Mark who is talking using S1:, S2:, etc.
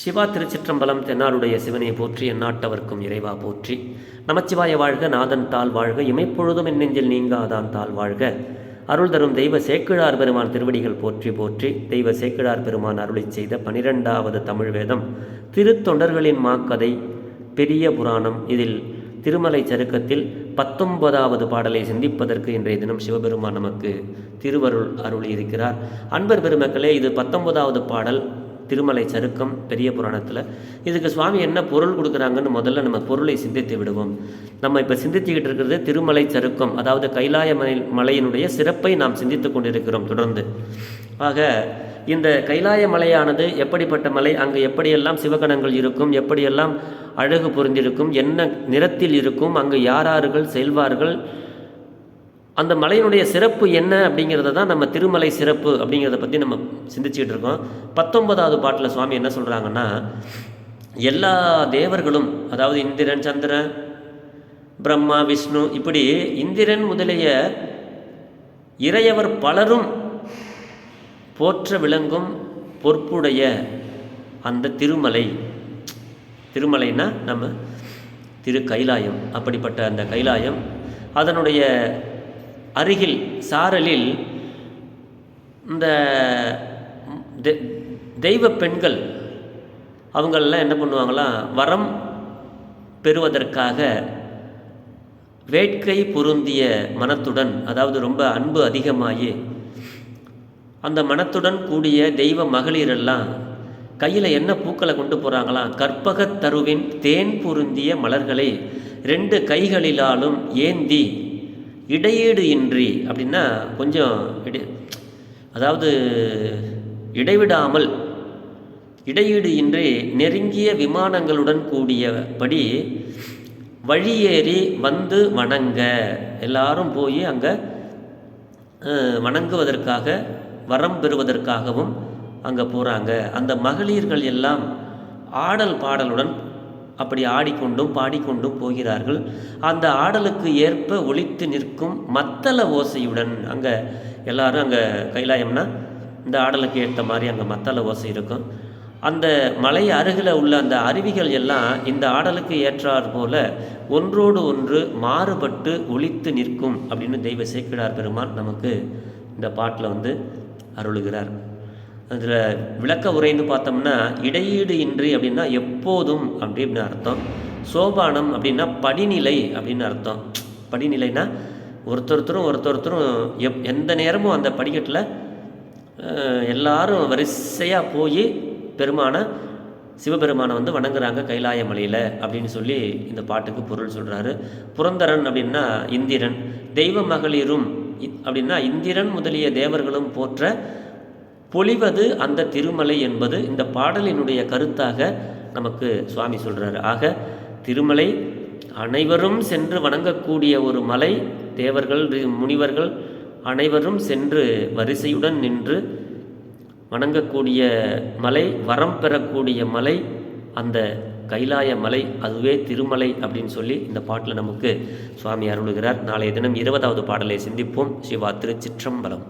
S1: சிவா திருச்சிற்றம்பலம் தென்னாருடைய சிவனை போற்றி எந்நாட்டவர்க்கும் இறைவா போற்றி நமச்சிவாய வாழ்க நாதன் தாழ் வாழ்க இமைப்பொழுதும் என் நெஞ்சில் நீங்காதான் தாழ் வாழ்க அருள் தரும் தெய்வ சேக்கிழார் பெருமான் திருவடிகள் போற்றி போற்றி தெய்வ சேக்கிழார் பெருமான் அருளை செய்த பனிரெண்டாவது தமிழ் வேதம் திருத்தொண்டர்களின் மாக்கதை பெரிய புராணம் இதில் திருமலை சருக்கத்தில் பத்தொன்பதாவது பாடலை சிந்திப்பதற்கு இன்றைய தினம் சிவபெருமான் நமக்கு திருவருள் அருள் இருக்கிறார் அன்பர் பெருமக்களே இது பத்தொன்பதாவது பாடல் திருமலை சருக்கம் பெரிய புராணத்தில் இதுக்கு சுவாமி என்ன பொருள் கொடுக்குறாங்கன்னு முதல்ல நம்ம பொருளை சிந்தித்து விடுவோம் நம்ம இப்போ சிந்தித்துக்கிட்டு இருக்கிறது திருமலை சருக்கம் அதாவது கைலாய மலை மலையினுடைய சிறப்பை நாம் சிந்தித்து கொண்டிருக்கிறோம் தொடர்ந்து ஆக இந்த கைலாய மலையானது எப்படிப்பட்ட மலை அங்கே எப்படியெல்லாம் சிவகணங்கள் இருக்கும் எப்படியெல்லாம் அழகு பொருந்திருக்கும் என்ன நிறத்தில் இருக்கும் அங்கு யாரார்கள் செல்வார்கள் அந்த மலையினுடைய சிறப்பு என்ன அப்படிங்கிறத தான் நம்ம திருமலை சிறப்பு அப்படிங்கிறத பற்றி நம்ம சிந்திச்சுக்கிட்டு இருக்கோம் பத்தொன்பதாவது பாட்டில் சுவாமி என்ன சொல்கிறாங்கன்னா எல்லா தேவர்களும் அதாவது இந்திரன் சந்திரன் பிரம்மா விஷ்ணு இப்படி இந்திரன் முதலிய இறையவர் பலரும் போற்ற விளங்கும் பொறுப்புடைய அந்த திருமலை திருமலைன்னா நம்ம திரு கைலாயம் அப்படிப்பட்ட அந்த கைலாயம் அதனுடைய அருகில் சாரலில் இந்த தெய்வ பெண்கள் அவங்களெலாம் என்ன பண்ணுவாங்களாம் வரம் பெறுவதற்காக வேட்கை பொருந்திய மனத்துடன் அதாவது ரொம்ப அன்பு அதிகமாகி அந்த மனத்துடன் கூடிய தெய்வ மகளிரெல்லாம் கையில் என்ன பூக்களை கொண்டு போகிறாங்களாம் கற்பகத் தருவின் தேன் பொருந்திய மலர்களை ரெண்டு கைகளிலாலும் ஏந்தி இடையீடு இன்றி அப்படின்னா கொஞ்சம் இடை அதாவது இடைவிடாமல் இடையீடு இன்றி நெருங்கிய விமானங்களுடன் கூடியபடி வழியேறி வந்து வணங்க எல்லாரும் போய் அங்கே வணங்குவதற்காக வரம் பெறுவதற்காகவும் அங்கே போகிறாங்க அந்த மகளிர்கள் எல்லாம் ஆடல் பாடலுடன் அப்படி ஆடிக்கொண்டும் பாடிக்கொண்டும் போகிறார்கள் அந்த ஆடலுக்கு ஏற்ப ஒழித்து நிற்கும் மத்தள ஓசையுடன் அங்கே எல்லாரும் அங்கே கைலாயம்னா இந்த ஆடலுக்கு ஏற்ற மாதிரி அங்கே மத்தள ஓசை இருக்கும் அந்த மலை அருகில் உள்ள அந்த அருவிகள் எல்லாம் இந்த ஆடலுக்கு ஏற்றாற் போல ஒன்றோடு ஒன்று மாறுபட்டு ஒழித்து நிற்கும் அப்படின்னு தெய்வ சேக்கிடார் பெருமான் நமக்கு இந்த பாட்டில் வந்து அருளுகிறார் அதில் விளக்க உரைந்து பார்த்தோம்னா இடையீடு இன்றி அப்படின்னா எப்போதும் அப்படி அப்படின்னு அர்த்தம் சோபானம் அப்படின்னா படிநிலை அப்படின்னு அர்த்தம் படிநிலைனா ஒருத்தொருத்தரும் ஒருத்தொருத்தரும் எப் எந்த நேரமும் அந்த படிக்கட்டில் எல்லாரும் வரிசையாக போய் பெருமானை சிவபெருமானை வந்து வணங்குறாங்க கைலாய மலையில் அப்படின்னு சொல்லி இந்த பாட்டுக்கு பொருள் சொல்கிறாரு புரந்தரன் அப்படின்னா இந்திரன் தெய்வ மகளிரும் அப்படின்னா இந்திரன் முதலிய தேவர்களும் போற்ற பொழிவது அந்த திருமலை என்பது இந்த பாடலினுடைய கருத்தாக நமக்கு சுவாமி சொல்கிறார் ஆக திருமலை அனைவரும் சென்று வணங்கக்கூடிய ஒரு மலை தேவர்கள் முனிவர்கள் அனைவரும் சென்று வரிசையுடன் நின்று வணங்கக்கூடிய மலை வரம் பெறக்கூடிய மலை அந்த கைலாய மலை அதுவே திருமலை அப்படின்னு சொல்லி இந்த பாட்டில் நமக்கு சுவாமி அருள்கிறார் நாளைய தினம் இருபதாவது பாடலை சிந்திப்போம் சிவா திருச்சிற்றம்பலம்